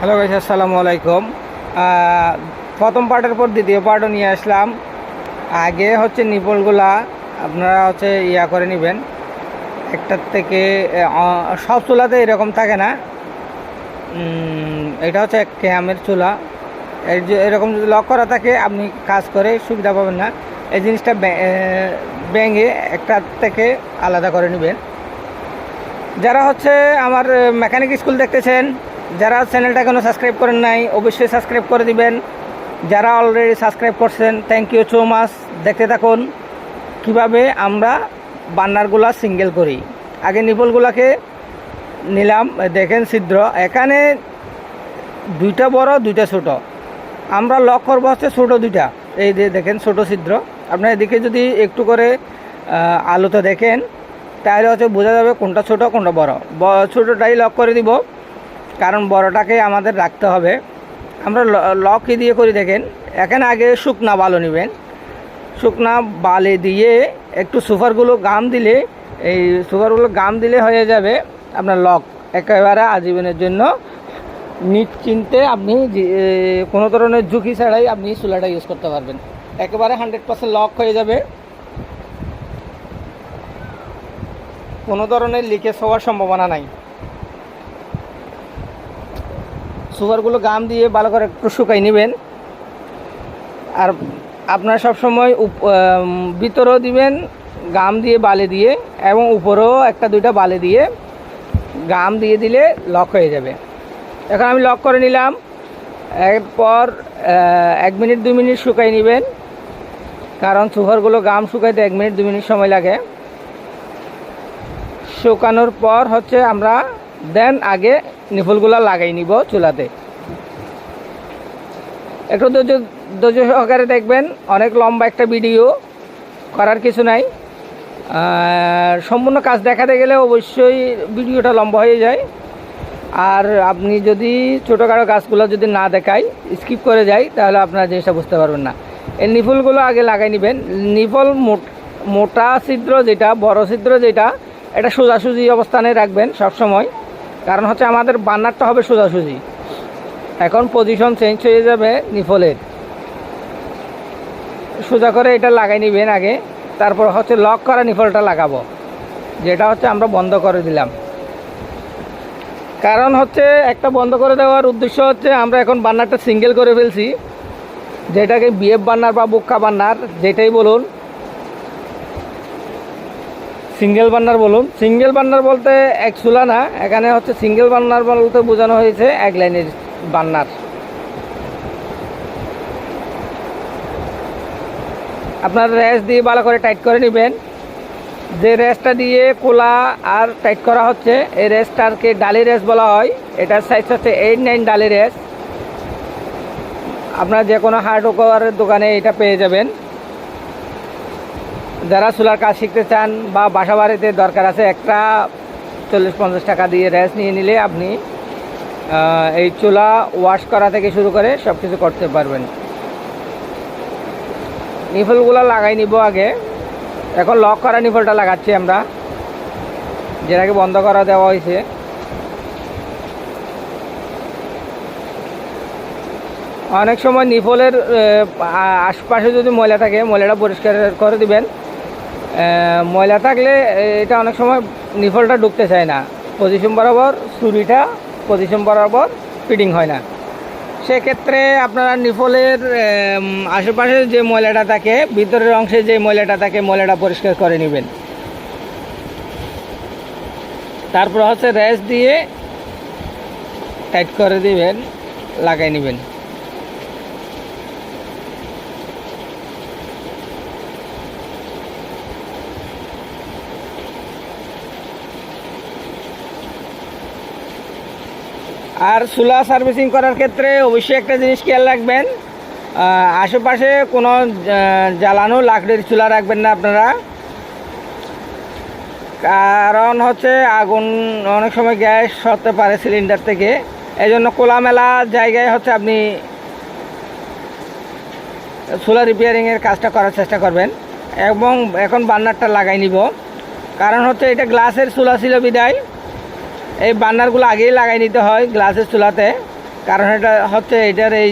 Hello guys আসসালামু আলাইকুম প্রথম পার্টের পর দ্বিতীয় পার্টও নিয়ে আসলাম। আগে হচ্ছে নিপলগুলা আপনারা হচ্ছে ইয়া করে নেবেন। একটার থেকে সব চুলাতে এরকম থাকে না। এটা হচ্ছে এক ক্যামের চুলা। এরকম যদি লক করা থাকে, আপনি কাজ করে সুবিধা পাবেন না। এই জিনিসটা ব্যাঙে একটার থেকে আলাদা করে নেবেন। যারা হচ্ছে আমার মেকানিক স্কুল দেখতেছেন যারা চ্যানেলটা এখনও সাবস্ক্রাইব করেন নাই, অবশ্যই সাবস্ক্রাইব করে দিবেন। যারা অলরেডি সাবস্ক্রাইব করছেন থ্যাংক ইউ সো মাচ দেখতে থাকুন কীভাবে আমরা বান্নারগুলা সিঙ্গেল করি। আগে নিপলগুলাকে নিলাম, দেখেন ছিদ্র। এখানে দুইটা বড়, দুইটা ছোট। আমরা লক করব হচ্ছে ছোটো দুইটা। এই যে দেখেন ছোট ছিদ্র। আপনার এদিকে যদি একটু করে আলোতে দেখেন, তাহলে হচ্ছে বোঝা যাবে কোনটা ছোট, কোনটা বড়। ছোটোটাই লক করে দিব। কারণ বড়টাকে আমাদের রাখতে হবে। আমরা লক কি দিয়ে করি দেখেন, এখানে আগে শুকনা বালো নেবেন। শুকনা বালে দিয়ে একটু সুপারগুলো গাম দিলে, এই সুপারগুলো গাম দিলে হয়ে যাবে আপনার লক। একেবারে আজীবনের জন্য নিশ্চিন্তে আপনি কোনো ধরনের ঝুঁকি ছাড়াই আপনি চুলাটা ইউজ করতে পারবেন। একেবারে হান্ড্রেড পার্সেন্ট লক হয়ে যাবে। কোনো ধরনের লিকেজ হওয়ার সম্ভাবনা নাই। সুপারগুলো গাম দিয়ে ভালো করে একটু শুকাই নেবেন। আর আপনারা সবসময় ভিতরেও দিবেন, গাম দিয়ে বালে দিয়ে এবং উপরেও একটা দুইটা বালে দিয়ে গাম দিয়ে দিলে লক হয়ে যাবে। এখন আমি লক করে নিলাম। এরপর এক মিনিট, দুই মিনিট শুকাই নেবেন। কারণ সুপারগুলো গাম শুকাইতে এক মিনিট দু মিনিট সময় লাগে। শুকানোর পর হচ্ছে আমরা দেন আগে নিফুলগুলো লাগাই নিব চুলাতে। একটু ধৈর্য ধৈর্য সহকারে দেখবেন, অনেক লম্বা একটা ভিডিও করার কিছু নাই। আর সম্পূর্ণ কাজ দেখাতে গেলে অবশ্যই ভিডিওটা লম্বা হয়ে যায়। আর আপনি যদি ছোটোখাটো গাছগুলো যদি না দেখাই, স্কিপ করে যাই তাহলে আপনারা জিনিসটা বুঝতে পারবেন না। এই নিফুলগুলো আগে লাগাই নেবেন। নিফল মোট- মোটা ছিদ্র যেটা, বড় ছিদ্র যেটা, এটা সোজাসুজি অবস্থানে রাখবেন সব সময় কারণ হচ্ছে আমাদের বান্নারটা হবে সোজাসুজি। এখন পজিশন চেঞ্জ হয়ে যাবে নিফলের। সোজা করে এটা লাগাই নেবেন আগে, তারপর হচ্ছে লক করা নিফলটা লাগাবো, যেটা হচ্ছে আমরা বন্ধ করে দিলাম। কারণ হচ্ছে একটা বন্ধ করে দেওয়ার উদ্দেশ্য হচ্ছে আমরা এখন বান্নারটা সিঙ্গেল করে ফেলছি, যেটাকে বিএফ বান্নার বা বুক্কা বান্নার, যেটাই বলুন সিঙ্গেল বান্নার বলুন। সিঙ্গেল বান্নার বলতে এক চুলা না, এখানে হচ্ছে সিঙ্গেল বান্নার বলতে বোঝানো হয়েছে এক লাইনের বান্নার আপনার রেস দিয়ে ভালো করে টাইট করে নেবেন। যে রেসটা দিয়ে কোলা আর টাইট করা হচ্ছে, এই রেসটাকে ডালি রেস বলা হয়। এটার সাইজ হচ্ছে এইট নাইন ডালি রেস। আপনার যে কোনো হার্ড হার্ডওয়ারের দোকানে এটা পেয়ে যাবেন। যারা চুলার কাজ শিখতে চান বা বাসা বাড়িতে দরকার আছে, একটা চল্লিশ পঞ্চাশ টাকা দিয়ে রেস নিয়ে নিলে আপনি এই চুলা ওয়াশ করা থেকে শুরু করে সব কিছু করতে পারবেন। নিফলগুলো লাগাই নিব আগে। এখন লক করা নিফলটা লাগাচ্ছি আমরা। যেটাকে বন্ধ করা দেওয়া হয়েছে। অনেক সময় নিফলের আশপাশে যদি ময়লা থাকে, ময়লাটা পরিষ্কার করে দিবেন। ময়লা থাকলে এটা অনেক সময় নিফলটা ঢুকতে চায় না। পজিশন বরাবর চুরিটা, পজিশন বরাবর ফিটিং হয় না। সেক্ষেত্রে আপনারা নিফলের আশেপাশে যে ময়লাটা থাকে, ভিতরের অংশে যে ময়লাটা থাকে, ময়লাটা পরিষ্কার করে নেবেন। তারপর হচ্ছে রেস দিয়ে টাইট করে দিবেন, লাগাই নেবেন। আর চুলা সার্ভিসিং করার ক্ষেত্রে অবশ্যই একটা জিনিস খেয়াল রাখবেন। আশেপাশে কোনো জ্বালানো লাকড়ির চুলা রাখবেন না আপনারা। কারণ হচ্ছে আগুন অনেক সময় গ্যাস হতে পারে সিলিন্ডার থেকে। এই জন্য খোলামেলা জায়গায় হচ্ছে আপনি সোলার রিপেয়ারিংয়ের কাজটা করার চেষ্টা করবেন। এবং এখন বার্নারটা লাগাই নিব। কারণ হচ্ছে এটা গ্লাসের চুলা ছিল বিদায়। এই বান্নারগুলো আগেই লাগাই নিতে হয় গ্লাসের চুলাতে। কারণ এটা হচ্ছে এটার এই